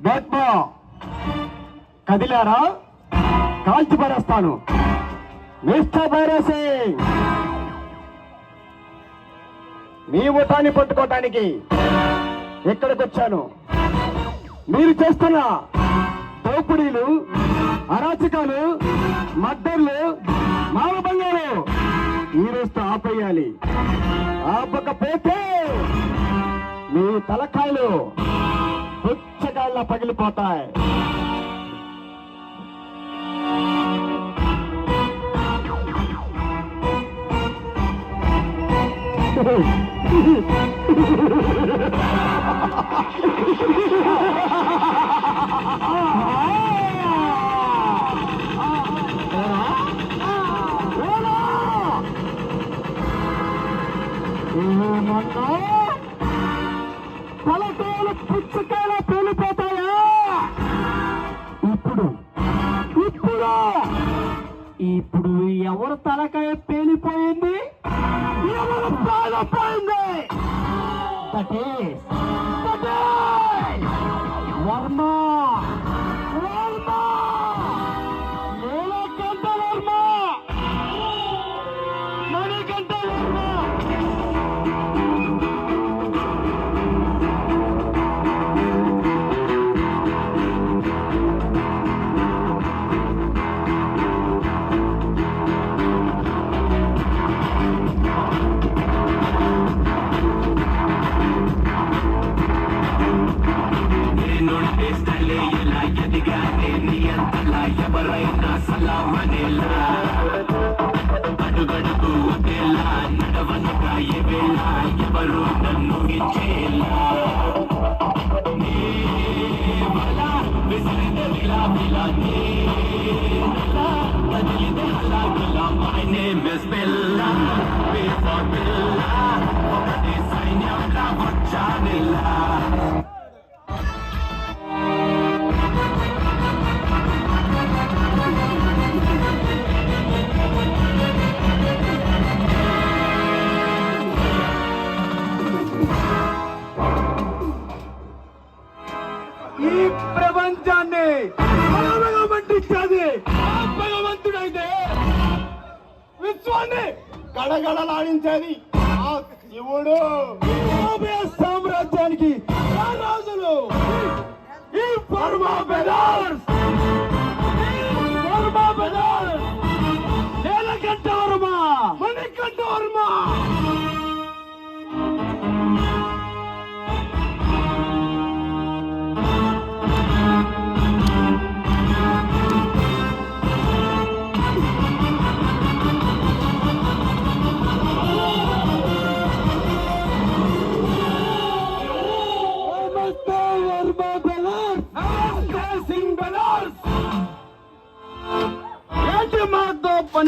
గట్మా కదిలారా? కాల్చి పారేస్తాను. మిస్టర్ భైరవ్ మీ ముఠాన్ని పట్టుకోవటానికి ఇక్కడికి వచ్చాను మీరు చేస్తున్న దోపిడీలు అరాచకాలు మద్దర్లు ఈ ఆపేయాలి. ఆపకపోతే మీ తలకాయలు పుచ్చకాళ్ళ పగిలిపోతాయి. Ha తలకాయలు పుచ్చకాయలు పేలిపోతాయా? ఇప్పుడు ఇప్పుడు ఇప్పుడు ఎవరు తలకాయ పేలిపోయింది? ఎవరు పేలిపోయింది? That is that is Varma Varma! నేనుంటే స్థలే ఎలా ఎదిగానే నీ అంతలా ఎవరైనా సలామనేలా అడుగడుగు ఒకేలా నడవనుగా ఎవేళ ఎవరు నన్ను ఇచ్చేలా నీ వల విసిరిన విలా విలా నీ నల కదిలిన హలాగులా my name is Billa before Billa ఒకటి సైన్యంలా వచ్చానిలా విశ్వాన్ని గడగడలాడించేది ఆ శివుడు. సామ్రాజ్యానికి రాజులు ఈ పరమా బెదర్స్. పరమా బెదర్స్.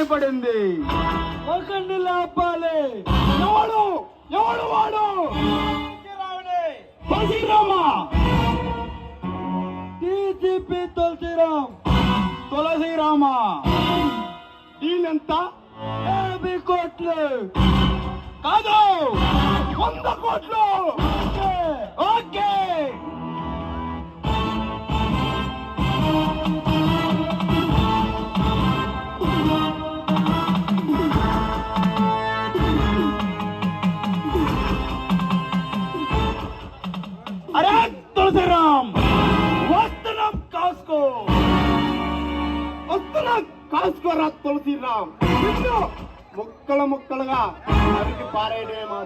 పడింది. ఒకరిని లాపాలి. ఎవడు? ఎవడు వాడు? బసీరామా టీజీపీ తులసిరామ్ తులసిరామా దీనెంత యాభై కోట్లు. కాదు వంద కోట్లు. తులసిరామ్ వస్తున్నాం కాసుకో. వస్తున్నాం కాసుకోరా తులసిరామ్ నిన్ను ముక్కలు ముక్కలుగా నరికి పారేయడమే మా